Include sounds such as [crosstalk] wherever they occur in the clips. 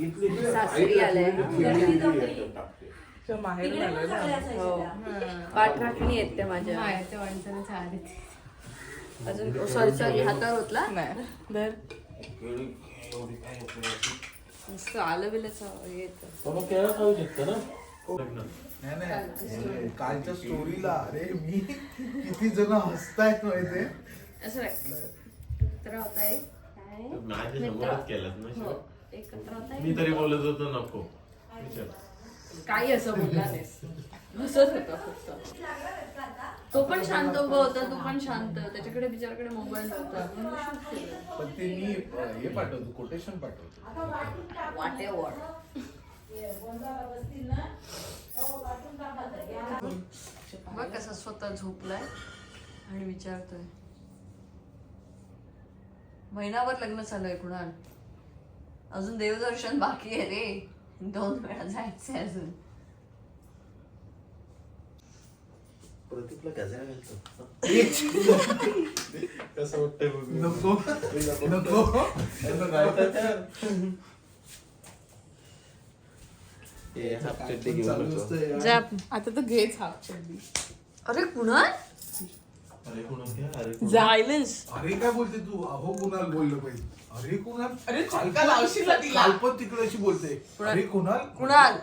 सासरी आलाय माहेर हो पाठराखणी आहेत त्या माझ्या येते अजून सॉरी सॉरी हातावर होतला नाही. धर नुसतं आलं बिलच येत कालच्या स्टोरीला अरे मी किती जण हसतायत माहितीये असं एकत्र होत आहे हो एकत्र मी तरी बोलत होतो नको. विचार. काही असं बोलला नाहीस हसत होता फक्त. तो पण शांत उभा होता तू पण शांत. त्याच्याकडे बिचाराकडे मोबाईल होता म्हणून shoot केलं. पण ते मी अं, हे पाठवतो कोटेशन पाठवतो. Whatever. बघ कसा स्वतः झोपलाय आणि विचारतोय. महिनाभर लग्न चालूय कुणाल? अजून देवदर्शन बाकी आहे रे. दोन वेळा जायचंय अजून. प्रतीकला गजरा घालतो. कसं वाटतंय नको. नको. आता तर. घेच हाफ चड्डी. अरे कुणाल? घ्या अरे कोण? सायलेन्स अरे काय बोलते तू? अहो कुणाल बोललं पाहिजे अरे कुणाल? अरे चटका लावशील ना तिला. काल पण तिकडे अशी बोलते? अरे कुणाल? कुणाल?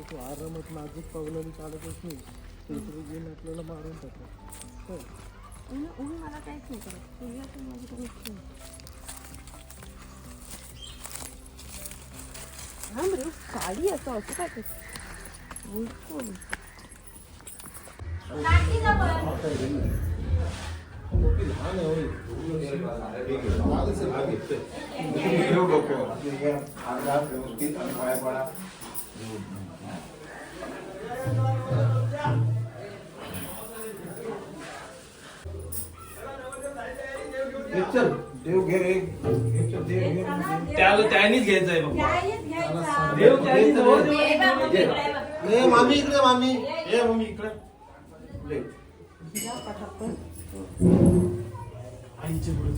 तू आरामात नाजूक पावलाने चालतच नाही दुसरं घेऊन आपल्याला मारून टाकलं मला काहीच नाही करत. तुझ्या तर माझ्याकडे नाही. हा बरे साडी असं असं काय करत बिलकुल देव घे रे. देव घे. त्याला त्यानीच घ्यायचंय बाबा देव त्यानीच हो, देव. ए मामी इकडे मामी ए मम्मी इकडे ले. आईचे पुढे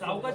सावकाश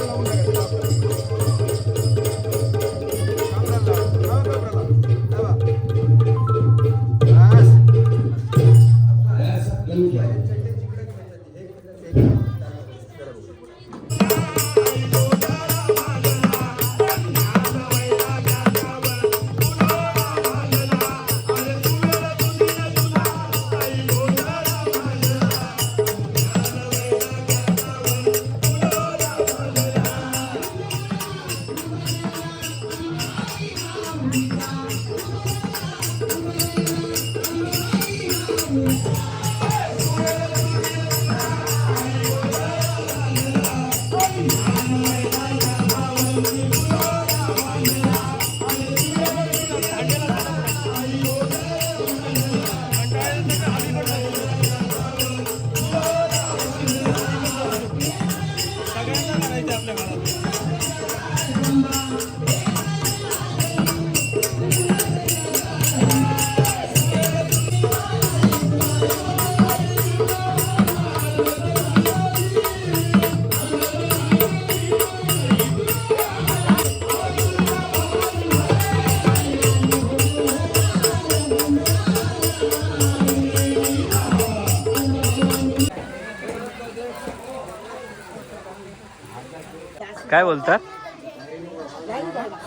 काय बोलता?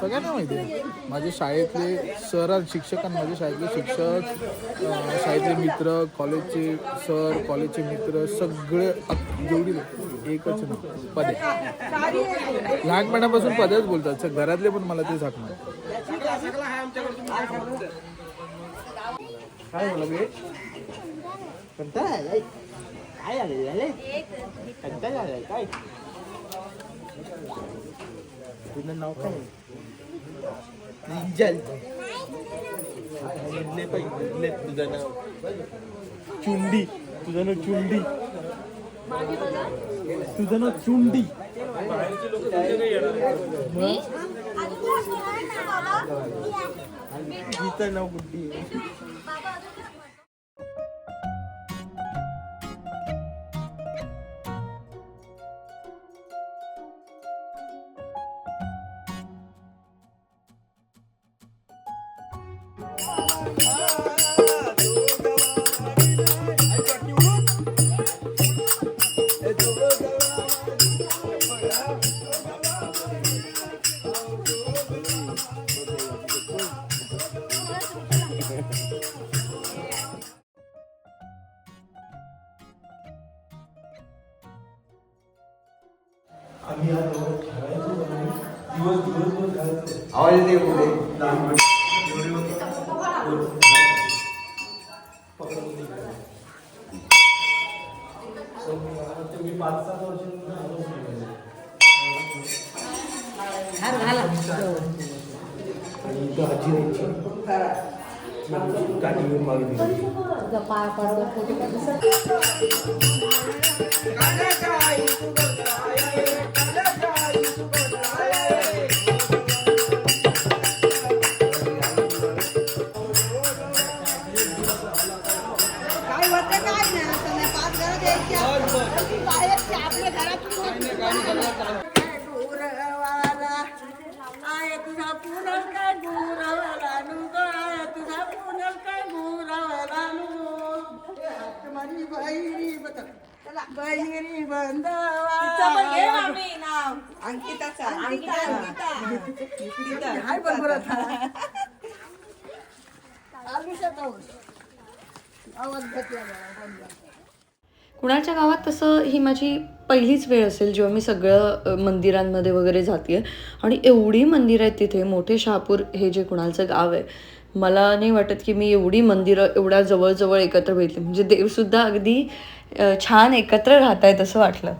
सगळ्यांना माहिती आहे. माझे शाळेतले सर आणि शिक्षक आणि माझे शाळेतले शिक्षक शाळेतले मित्र कॉलेजचे सर कॉलेजचे मित्र सगळे जेवढी एकच पदे. लहानपणापासून पदेच बोलतात. सर घरातले पण मला ते सांगणार काय झालं काय आले काय? तुझं नाव काय? रिंजल. इडले पाहिजे इडले तुझं नाव. चुंडी. तुझं नाव चुंडी. तुझं नाव चुंडी. तिचं नाव गुड्डी Oh. आजी राहायची. गाडीवर मागे पुनल काय गुरवाला नु काय तुझा पुनल काय गुरवाला नु माझी बहिणी बत चला. बहिणी बंधवा अंकिताचा अंकिता अंकिता. हाय बरोबर आवाज. घेतला बंद. कुणाच्या गावात तसं ही माझी पहिलीच वेळ असेल जेव्हा मी सगळं मंदिरांमध्ये वगैरे जाते आणि एवढी मंदिरं आहेत तिथे मोठे शहापूर हे जे कुणालचं गाव आहे मला नाही वाटत की मी एवढी मंदिरं एवढ्या जवळजवळ एकत्र भेटली. म्हणजे देवसुद्धा अगदी छान एकत्र राहत आहेत असं वाटलं.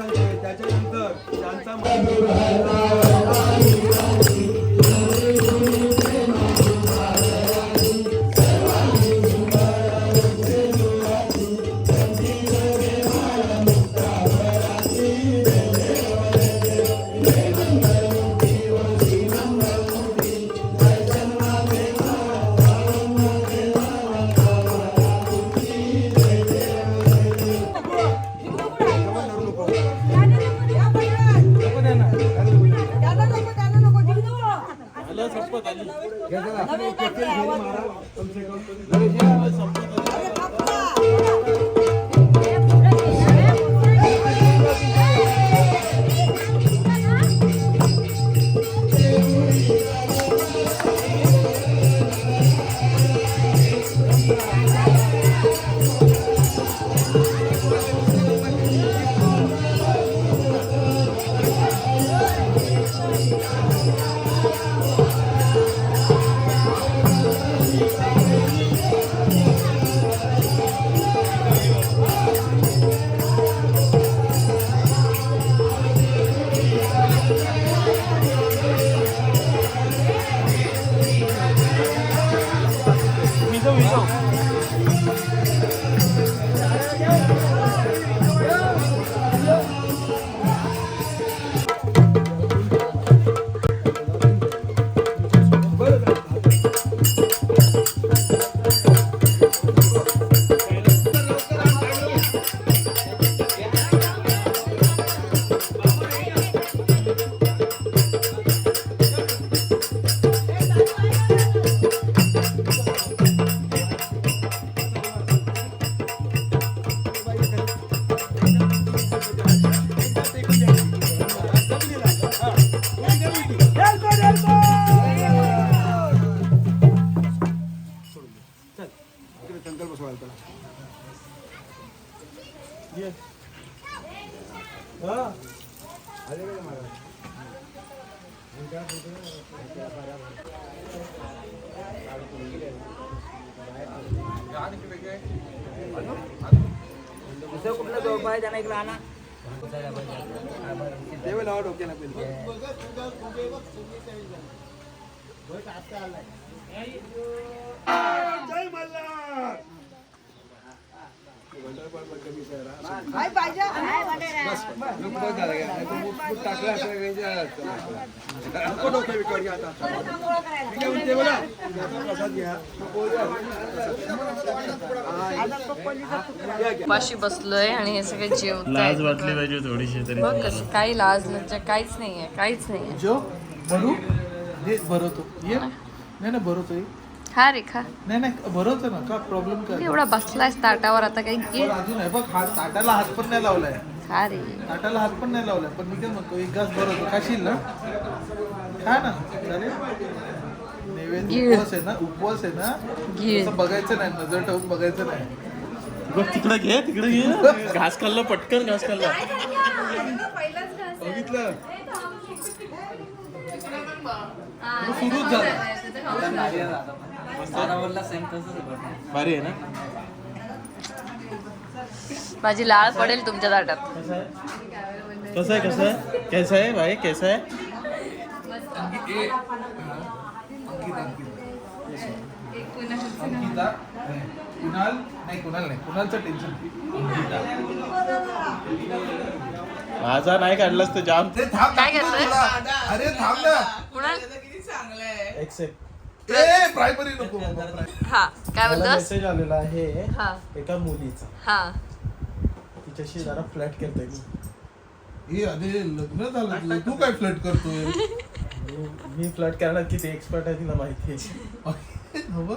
तुम्हाला अगोदर त्याच्यानंतर त्यांचा संपत देव लावा डोक्याला पहिले जय मल्हार. पाशी बसलोय आणि हे सगळे जेवत लाज वाटली पाहिजे थोडीशी तरी. बघ कसं काही लाज लज्जा काहीच नाहीये काहीच नाहीये. जो भरू हे भरवतो. ये. नाही नाही भरवतो खा रे खा नाही नाही भरवतो ना का प्रॉब्लेम काय? एवढा बसलाय ताटावर आता काही घे अजून आहे बघ ताटाला हात पण नाही लावलाय. खा रे. ताटाला हात पण नाही लावलाय पण मी काय म्हणतो एक घास भरवतो खाशील ना? खा ना. चालेल? नैवेद्य. उपवास आहे ना? उपवास आहे ना. असं बघायचं नाही नजर ठेवून बघायचं नाही. बघ तिकडे घे तिकडे घे. [laughs] घास खाल्लं पटकन घास खाल्लं. बघितलं. सुरूच झालं. भारी आहे ना? माझी लाळ पडेल तुमच्या ताटात कसं आहे कसं आहे? कैसा आहे भाई? कैसा आहे? अंकिता? कुणाल? नाही कुणाल नाही. कुणालचं टेन्शन माझा नाही काढलास तर जाम. काय करतोय? अरे थांब ना. कुणाल? एक्सेप्ट ए प्रायमरी नको बाबा primary. हा काय मला मेसेज आलेला आहे हा. एका मुलीचा. हा. तिच्याशी जरा फ्लॅट करतोय मी अरे लग्न झालं तुझं. तू काय फ्लट करतोय? मी- मी फ्लॅट करण्यात किती एक्सपर्ट आहे तिला माहिती आहे. [laughs] हो.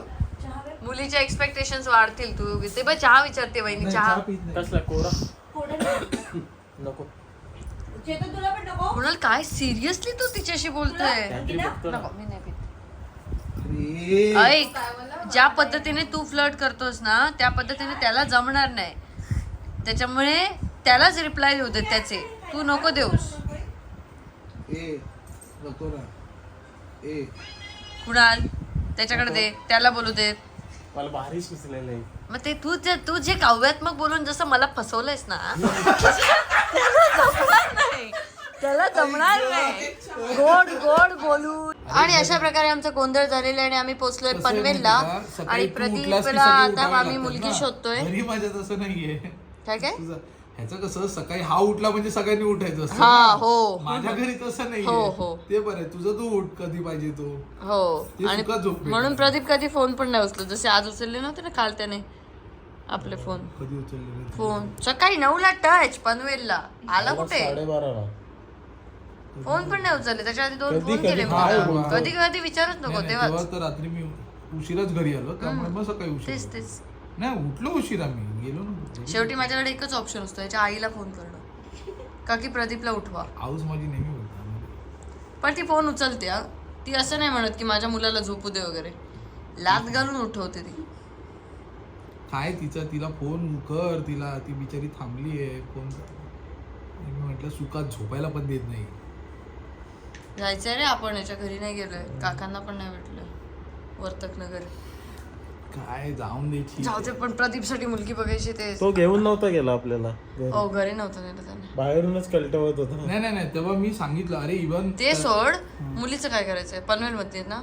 मुलीच्या एक्सपेक्टेशन वाढतील तू. ते बघ चहा विचारते वहिनी नाही, चहा. चहा पीत नाही. कसला कोरा? [coughs] नको. तुला पण नको? कुणाल काय सिरियसली तू तिच्याशी बोलतोय. नको मी ऐक ज्या पद्धतीने तू फ्लर्ट करतोस ना त्या पद्धतीने त्याला जमणार नाही. त्याच्यामुळे त्यालाच रिप्लाय देऊ दे त्याचे. तू नको देऊस. ए नको ना. ए. कुणाल त्याच्याकडे दे त्याला बोलू दे. मला भारी सुचलेलं आहे मग ते तू जे तू जे काव्यात्मक बोलून जसं मला फसवलंयस ना [laughs] त्याला जमणार नाही. त्याला जमणार नाही. गोड गोड बोलून आणि अशा प्रकारे आमचा गोंधळ झालेला आहे आणि आम्ही पोहोचलोय पनवेलला. आणि प्रदीपला आता आम्ही मुलगी. शोधतोय. घरी माझ्या तसं नाहीये. काय काय? ह्याचं कसं सकाळी हा उठला म्हणजे सगळ्यांनी उठायचं असतं हा. हो. माझ्या घरी तसं हो, नाहीये. हो. ते बरं आहे. तुझं तू उठ कधी पाहिजे तो? हो. आणि. म्हणून प्रदीप कधी फोन पण नाही उचलत. जसे आज उचलले नव्हते ना काल त्याने आपले फोन. कधी उचलले फोन. सकाळी नऊला टच पनवेलला. आला कुठे? साडेबाराला. फोन पण नाही उचलले. त्याच्या आधी दोन फोन कधी? केले मी काय त्याला. बोलतो? कधी कधी विचारत नको नाही, नाही, तेव्हाच. तेव्हा तर रात्री मी उशिराच घरी आलो. त्यामुळे मग सकाळी तेच उशीर तेच. नाही उठलो उशिरा मी गेलो ना शेवटी माझ्याकडे एकच ऑप्शन असतो. याच्या आईला फोन करणं. का की प्रदीपला उठवा. आऊस माझी नेहमी पण ती फोन उचलते हा. ती असं नाही म्हणत की माझ्या मुलाला झोपू दे वगैरे. लात घालून उठवते ती. काय तिचा तिला फोन कर. तिला ती बिचारी थांबली आहे फोन मी म्हटलं सुखात झोपायला पण देत नाही. जायचंय रे आपण याच्या घरी नाही गेलोय. काकांना पण नाही भेटलोय. वर्तक नगर. काय जाऊन दे ठीक जाऊ. दे पण प्रदीपसाठी मुलगी बघायची ते. तो घेऊन नव्हता गेला आपल्याला घरी. हो घरी नव्हतं नेलं त्याने. बाहेरूनच कल्टवत होता. नाही नाही नाही तेव्हा मी सांगितलं अरे इवन ते सोड मुलीचं काय करायचंय? पनवेल मध्ये ना?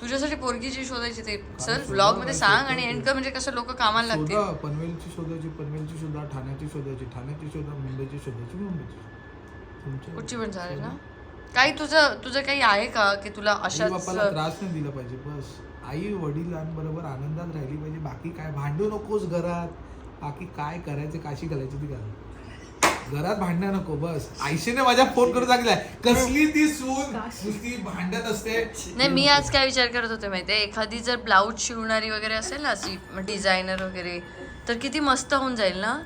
तुझ्यासाठी पोरगी जी शोधायची ते चल ब्लॉगमध्ये सांग आणि एंड कर म्हणजे कसं लोक कामाला लागतील. शोधा पनवेलची शोधायची पनवेलची शोधा ठाण्याची शोधायची ठाण्याची शोधा मुंबईची शोधायची मुंबईची तुमच्या कुठची पण चालेल ना? काही तुझं तुझं काही आहे का की तुला आई अशाच बापाला त्रास नाही दिला पाहिजे बस. आई वडिलांबरोबर आनंदात राहिली पाहिजे बाकी काय भांडू नकोस घरात. बाकी काय करायचं काशी घालायची ती घाल. घरात भांडणं नको बस. आयशीने माझ्या फोन करून सांगितलाय कसली ती सून नुसती भांडत असते. नाही मी आज काय विचार करत होते माहितीये एखादी जर ब्लाऊज शिवणारी वगैरे असेल ना अशी डिझायनर वगैरे तर किती मस्त होऊन जाईल ना?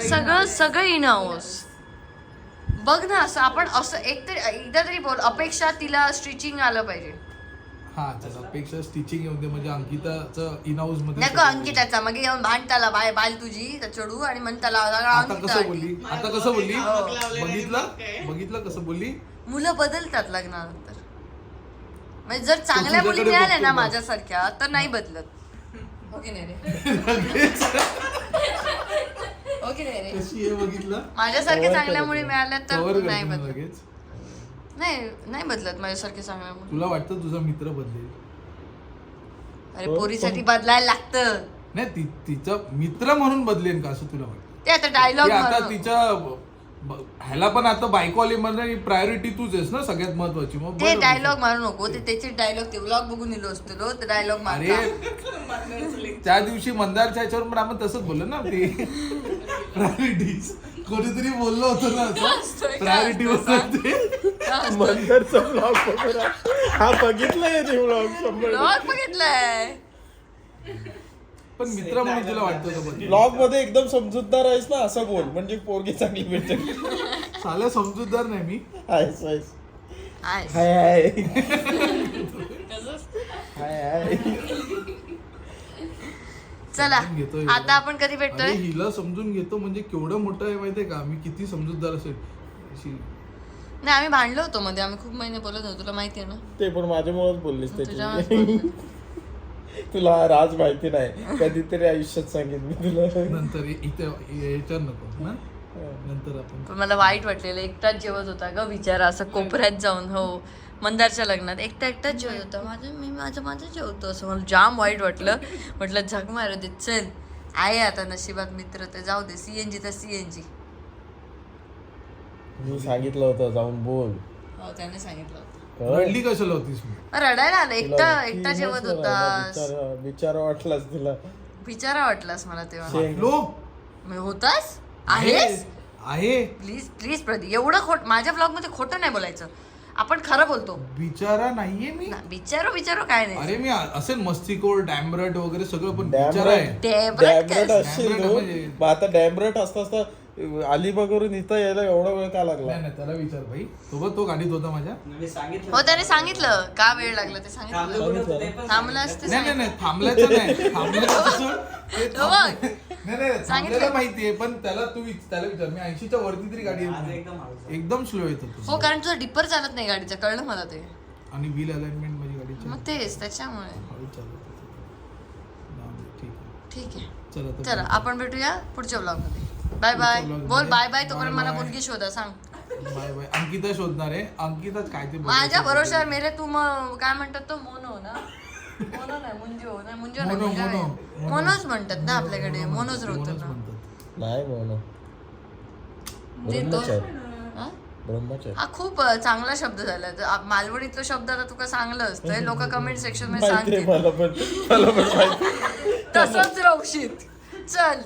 सगळं सगळं इन हाऊस बघ ना असं आपण असं एक तरी एकदा तरी बोल. अपेक्षा तिला स्टिचिंग आलं पाहिजे. हा चला अपेक्षा स्टिचिंग येऊ दे. म्हणजे अंकिताचं इन हाऊसमध्ये नको अंकिताचा. मग येऊन भांडताला बाय बाल तुझी त्या चढू आणि म्हणताला आता अंकिता कसं बोलली? आता कसं बोलली? हो. बघितलं? बघितलं कसं बोलली? मुलं बदलतात लग्नानंतर. म्हणजे जर चांगल्या मुली मिळाल्या ना. माझ्यासारख्या तर नाही बदलत. हो की नाही रे? [laughs] [laughs] [laughs] हो की नाही रे. कशी आहे बघितलं? माझ्यासारख्या चांगल्या मुली मिळाल्या तर नाही बदलत. लगेच? नाही नाही बदलत माझ्यासारखे चांगल्या मुली तुला वाटतं तुझा मित्र बदलेल? अरे पोरीसाठी बदलायला लागतं. नाही ती तिचा मित्र म्हणून बदलेन का असं तुला वाटतं? ते आता डायलॉग ती आता तिच्या ह्याला पण आता बायको आली म्हणजे प्रायोरिटी तूच आहेस ना सगळ्यात महत्वाची. मग ते. डायलॉग मारू नको ते त्याचे डायलॉग ते व्लॉग बघून इलो असतो ते डायलॉग मारता. [laughs] त्या दिवशी मंदारच्या ह्याच्यावर पण आपण तसंच बोललो ना ते प्रायोरिटीज कोणीतरी बोललो होतो ना असं. प्रायोरिटी मंदरचा ब्लॉग बघा हा बघितलाय ते ब्लॉग शंभर व्लॉग बघितलाय. पण मित्र म्हणून तुला वाटतं? ब्लॉगमध्ये एकदम समजूतदार आहेस ना असं बोल. म्हणजे पोरगी चांगली भेटेल. साला समजूतदार नाही मी. आहेस आहेस. आहे. हाय हाय. हाय हाय. चला घेतोय. आता आपण कधी अरे भेटतोय हिला समजून घेतो. म्हणजे केवढं मोठं आहे माहितीये का? मी किती समजूतदार असेल. अशी- नाही आम्ही भांडलो होतो मध्ये. आम्ही खूप महिने बोलत होतो. तुला माहिती आहे ना? ते पण माझ्यामुळेच बोललीस त्याची तुला राज माहिती नाही. कधीतरी आयुष्यात सांगेन मी तुला. नंतर इथे याच्यावर नको ना नंतर आपण पण मला वाईट वाटलेलं एकटाच जेवत होता ग बिचारा असं कोपऱ्यात जाऊन हो. मंदारच्या लग्नात एकटा एकटाच जेवत होता. माझं मी माझं माझं जेवतो असं मला जाम वाईट वाटलं. म्हटलं झक मारू दे चल. आहे आता नशिबात मित्र तर जाऊ दे. सीएनजी तर सीएनजी मी सांगितलं होतं जाऊन बोल. हो त्याने सांगितलं होतं? रडली कशाला होतीस मी रडायला आलं. एकटा एकटा जेवत होता बिचारा बिचारा वाटलाच तुला. बिचारा वाटलास मला तेव्हा. शेंग. लो मी होतास? आहेस? आहे. प्लीज प्लीज प्रदीप एवढं खोट माझ्या ब्लॉगमध्ये खोटं नाही बोलायचं. आपण खरं बोलतो. बिचारा नाहीये मी. ना, बिचारो बिचारो काय नाही. अरे मी असेल मस्तिकोर डॅमरट वगैरे सगळं पण डॅमरट. बिचारा आहे. डॅमरेट? असशील डॅमरेट तू. म्हणजे- मग आता डॅमरेट असता असता अलिबागवरून इथं यायला एवढा वेळ का लागला? नाही नाही त्याला विचार भाई सोबत तो गाडीत होता माझ्या. मी सांगितलं हो त्याने सांगितलं. का वेळ लागला ते सांगितलं? थांबलो होतं पण थांबलं असते नाही नाही नाही थांबल्याचं नाही. थांबल्याचं सोड. ते हो थांब- बघ. नाही नाही थांबलेलं माहितीये पण त्याला तू विच- त्याला विचार. मी ऐंशीच्या वरती तरी गाडी येत आज नाही. एकदम हळू चालू. एकदम स्लो येत होतो हो कारण तुझा डिपर चालत नाही गाडीचा. कळलं मला ते. आणि व्हील अलाइनमेंट माझी गाडीची मग तेच त्याच्यामुळे. हळू चालत होती. जाऊ दे, ठीक आहे. ठीक आहे. चला तर चला आपण भेटूया पुढच्या ब्लॉगमध्ये. बाय बाय बोल. बाय बाय तोपर्यंत मला. मुलगी शोधा सांग. बाय बाय अंकिता शोधणार आहे. अंकिताच काय ते माझ्या. भरोशावर मेरे तू मग काय म्हणतात तो? मोनो ना? मोनो नाही मुंजो नाही मुंजो नाही मोनो, मुंजो मोनो, नाही. मोनो. मोनोच म्हणतात ना आपल्याकडे मोनोच राहतो ना. नाही म्हणून ते तो ब्रह्मचारी. हा? हा खूप अ, चांगला शब्द झाला. तर मालवणीतला शब्द आता तुका चांगलं असतं लोक कमेंट सेक्शनमध्ये माहिती आहे सांगतील. मला पण मला पण माहिती. [laughs] तसंच राहशील चल.